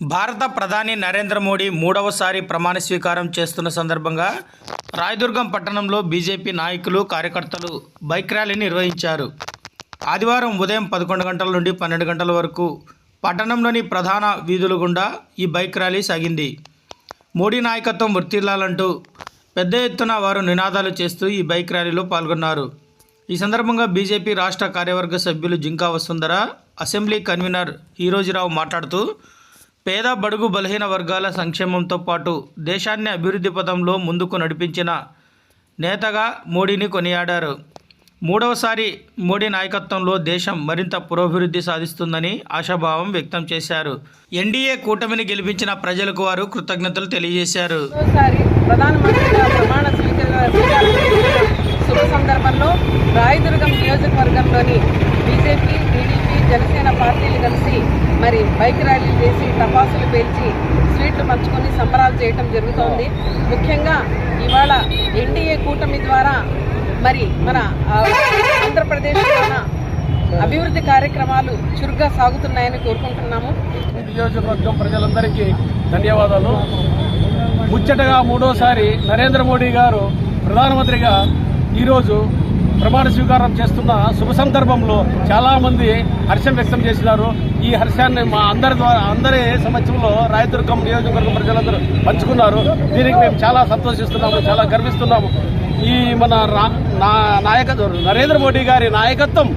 భారత ప్రధాని నరేంద్ర మోడీ మూడవసారి ప్రమాణ స్వీకారం చేస్తున్న సందర్భంగా రాయదుర్గం పట్టణంలో బీజేపీ నాయకులు కార్యకర్తలు బైక్ ర్యాలీని నిర్వహించారు. ఆదివారం ఉదయం పదకొండు గంటల నుండి పన్నెండు గంటల వరకు పట్టణంలోని ప్రధాన వీధుల గుండా ఈ బైక్ ర్యాలీ సాగింది. మోడీ నాయకత్వం వర్తిల్లాలంటూ పెద్ద ఎత్తున వారు నినాదాలు చేస్తూ ఈ బైక్ ర్యాలీలో పాల్గొన్నారు. ఈ సందర్భంగా బీజేపీ రాష్ట్ర కార్యవర్గ సభ్యులు జింకా వసుంధర అసెంబ్లీ కన్వీనర్ హీరోజీరావు మాట్లాడుతూ పేద బడుగు బలహీన వర్గాల సంక్షేమంతో పాటు దేశాన్ని అభివృద్ధి పథంలో ముందుకు నడిపించిన నేతగా మోడీని కొనియాడారు. మూడవసారి మోడీ నాయకత్వంలో దేశం మరింత పురోభివృద్ధి సాధిస్తుందని ఆశాభావం వ్యక్తం చేశారు. ఎన్డీఏ కూటమిని గెలిపించిన ప్రజలకు వారు కృతజ్ఞతలు తెలియజేశారు. శుభ సందర్భంలో రాయదుర్గం నియోజకవర్గంలోని బీజేపీ జనసేన పార్టీలు కలిసి మరి బైక్ ర్యాలీలు చేసి టపాసులు పేల్చి స్వీట్లు పంచుకొని సంబరాలు చేయటం జరుగుతోంది. ముఖ్యంగా ఇవాళ ఎన్డీఏ కూటమి ద్వారా మరి మన ఆంధ్రప్రదేశ్ ఆంధ్రప్రదేశ్లోన అభివృద్ధి కార్యక్రమాలు చురుగ్గా సాగుతున్నాయని కోరుకుంటున్నాము. నియోజకవర్గం ప్రజలందరికీ ధన్యవాదాలు. ముచ్చటగా మూడోసారి నరేంద్ర మోడీ గారు ప్రధానమంత్రిగా ఈరోజు ప్రమాణ స్వీకారం చేస్తున్న శుభ సందర్భంలో చాలా మంది హర్షం వ్యక్తం చేసినారు. ఈ హర్షాన్ని మా అందరి ద్వారా అందరి సమక్షంలో రాయదుర్గం నియోజకవర్గం ప్రజలందరూ పంచుకున్నారు. దీనికి మేము చాలా సంతోషిస్తున్నాము చాలా గర్విస్తున్నాము. ఈ మన రా- నా నాయకత్వం నరేంద్ర మోడీ గారి నాయకత్వం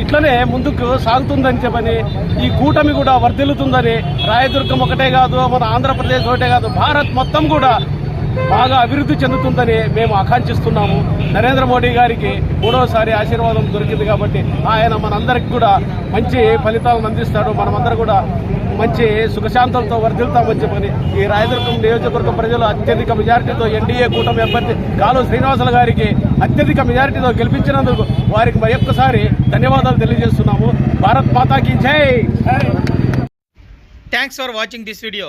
ఇట్లనే ముందుకు సాగుతుందని చెప్పని ఈ కూటమి కూడా వర్ధిల్లుతుందని రాయదుర్గం ఒకటే కాదు మన ఆంధ్రప్రదేశ్ ఒకటే కాదు భారత్ మొత్తం కూడా బాగా అభివృద్ధి చెందుతుందని మేము ఆకాంక్షిస్తున్నాము. నరేంద్ర మోడీ గారికి మూడవసారి ఆశీర్వాదం దొరికింది కాబట్టి ఆయన మనందరికి కూడా మంచి ఫలితాలను అందిస్తాడు. మనమందరం కూడా మంచి సుఖశాంతంతో వర్ధిల్తామని చెప్పని ఈ రాయదుర్గం నియోజకవర్గ ప్రజలు అత్యధిక మెజారిటీతో ఎన్డీఏ కూటమి అభ్యర్థి గాలు శ్రీనివాసులు గారికి అత్యధిక మెజారిటీతో గెలిపించినందుకు వారికి మరొక్కసారి ధన్యవాదాలు తెలియజేస్తున్నాము. భారత్ మాతాకి జై! Thanks for watching this video